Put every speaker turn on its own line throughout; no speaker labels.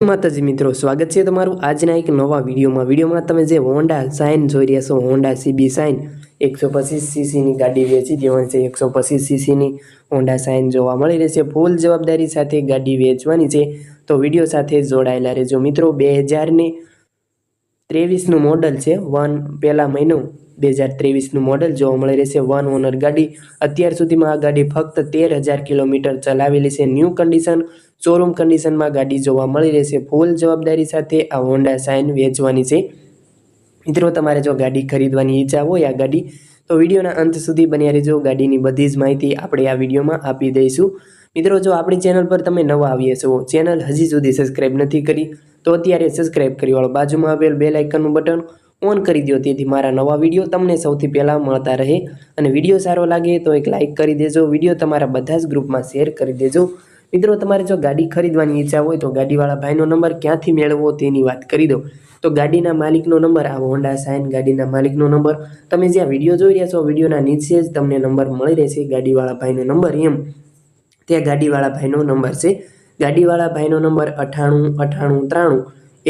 માતાજી મિત્રો, સ્વાગત છે તમારું આજના એક નવા વિડીયોમાં. વિડીયોમાં તમે જે હોન્ડા સાઇન જોઈ રહ્યા છો, હોન્ડા સીબી સાઇન એકસો પચીસ સીસીની ગાડી વેચી દેવાની છે એકસો પચીસ સીસીની હોન્ડા સાઇન જોવા મળી રહેશે ફૂલ જવાબદારી સાથે ગાડી વેચવાની છે. તો વીડિયો સાથે જોડાયેલા રહેજો મિત્રો. બે હજારને ત્રેવીસનું મોડલ છે. વન, પહેલા મહિનો બે હજાર ત્રેવીસનું મોડલ જોવા મળી રહેશે વન ઓનર ગાડી. અત્યાર સુધીમાં આ ગાડી ફક્ત તેર હજાર કિલોમીટર ચલાવેલી છે. ન્યૂ કન્ડિશન શોરૂમ કન્ડિશનમાં ગાડી જોવા મળી રહેશે. ફૂલ જવાબદારી સાથે આ હોન્ડા સાઇન વેચવાની છે. મિત્રો, તમારે જો ગાડી ખરીદવાની ઈચ્છા હોય આ ગાડી, તો વિડીયોના અંત સુધી બન્યા રહેજો. ગાડીની બધી જ માહિતી આપણે આ વિડીયોમાં આપી દઈશું. મિત્રો, જો આપણી ચેનલ પર તમે નવા આવીએ છો ચેનલ હજી સુધી સબસ્ક્રાઈબ નથી કરી, તો અત્યારે સબસ્ક્રાઈબ કરી વાળો બાજુમાં આવેલ બે લાઇકનનું બટન ઓન કરી દો તેથી મારા નવા વીડિયો તમને સૌથી પહેલાં મળતા રહે. અને વીડિયો સારો લાગે તો એક લાઇક કરી દેજો. વીડિયો તમારા બધા જ ગ્રુપમાં શેર કરી દેજો. મિત્રો, તમારે જો ગાડી ખરીદવાની ઈચ્છા હોય તો ગાડીવાળા ભાઈનો નંબર ક્યાંથી મેળવવો તેની વાત કરી દો તો ગાડીના માલિકનો નંબર, આ હોન્ડા સાઇન ગાડીના માલિકનો નંબર. તમે જ્યાં વીડિયો જોઈ રહ્યા છો, વિડીયોના નીચે જ તમને નંબર મળી રહેશે, ગાડીવાળા ભાઈનો નંબર એમ. ત્યાં ગાડીવાળા ભાઈનો નંબર છે. ગાડીવાળા ભાઈનો નંબર અઠાણું અઠાણું, ત્રાણું,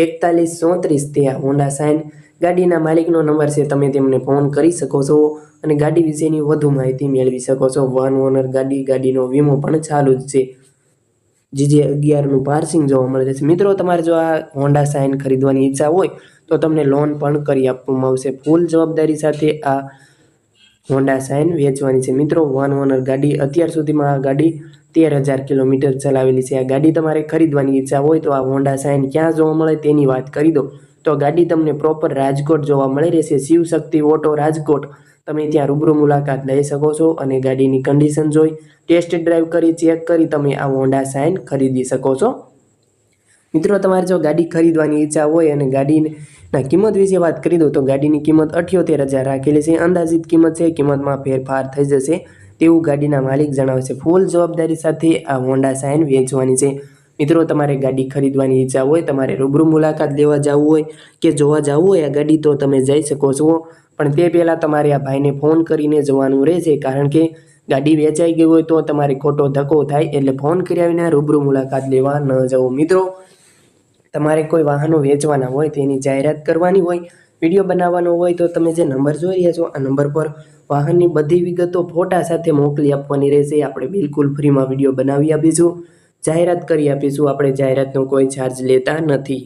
એકતાલીસ, ચોત્રીસ, તે આ હોન્ડા સાઇન ગાડીના માલિકનો નંબર છે. તમે તેમને ફોન કરી શકો છો અને ગાડી વિશેની વધુ માહિતી મેળવી શકો છો. વન ઓનર ગાડી, ગાડીનો વીમો પણ ચાલુ જ છે. જીજે અગિયારનું પાર્સિંગ જોવા મળે છે. મિત્રો, તમારે જો આ હોન્ડા સાઇન ખરીદવાની ઈચ્છા હોય, તો તમને લોન પણ કરી આપવામાં આવશે. ફૂલ જવાબદારી સાથે આ હોન્ડા સાઇન વેચવાની છે. મિત્રો વન ઓનર ગાડી, અત્યાર સુધીમાં આ ગાડી તેર હજાર કિલોમીટર ચલાવેલી છે. આ ગાડી તમારે ખરીદવાની ઈચ્છા હોય, તો આ હોન્ડા સાઇન ક્યાં જોવા મળે તેની વાત કરી દો. તો ગાડી તમને પ્રોપર રાજકોટ જોવા મળી રહેશે. શિવશક્તિ ઓટો રાજકોટ. તમે ત્યાં રૂબરૂ મુલાકાત લઈ શકો છો અને ગાડીની કન્ડિશન જોઈ ટેસ્ટ ડ્રાઈવ કરી ચેક કરી, તમે આ હોન્ડા સાઇન ખરીદી શકો છો. મિત્રો, તમારે જો ગાડી ખરીદવાની ઈચ્છા હોય અને ગાડીના કિંમત વિશે વાત કરી દો, તો ગાડીની કિંમત અઠ્યોતેર હજાર રાખેલી છે. અંદાજિત કિંમત છે, કિંમતમાં ફેરફાર થઈ જશે તેવું ગાડીના માલિક જણાવે છે. ફૂલ જવાબદારી સાથે આ હોન્ડા સાઇન વેચવાની છે. મિત્રો, તમારે ગાડી ખરીદવાની ઈચ્છા હોય, તમારે રૂબરૂ મુલાકાત લેવા જવું હોય કે જોવા જવું હોય આ ગાડી, તો તમે જઈ શકો છો. પણ તે પહેલાં તમારે આ ભાઈને ફોન કરીને જવાનું રહેશે, કારણ કે ગાડી વેચાઈ ગઈ હોય તો તમારે ખોટો ધક્કો થાય, એટલે ફોન કર્યા વિના રૂબરૂ મુલાકાત લેવા ન જવું મિત્રો, તમારે કોઈ વાહનો વેચવાના હોય, તેની જાહેરાત કરવાની હોય, વીડિયો બનાવવાનો હોય, તો તમે જે નંબર જોઈ રહ્યા છો, આ નંબર પર વાહનની બધી વિગતો ફોટા સાથે મોકલી આપવાની રહેશે. આપણે બિલકુલ ફ્રીમાં વીડિયો બનાવી આપીશું. જાહેરાત કરી આપીશું. આપણે જાહેરાતનો કોઈ ચાર્જ લેતા નથી.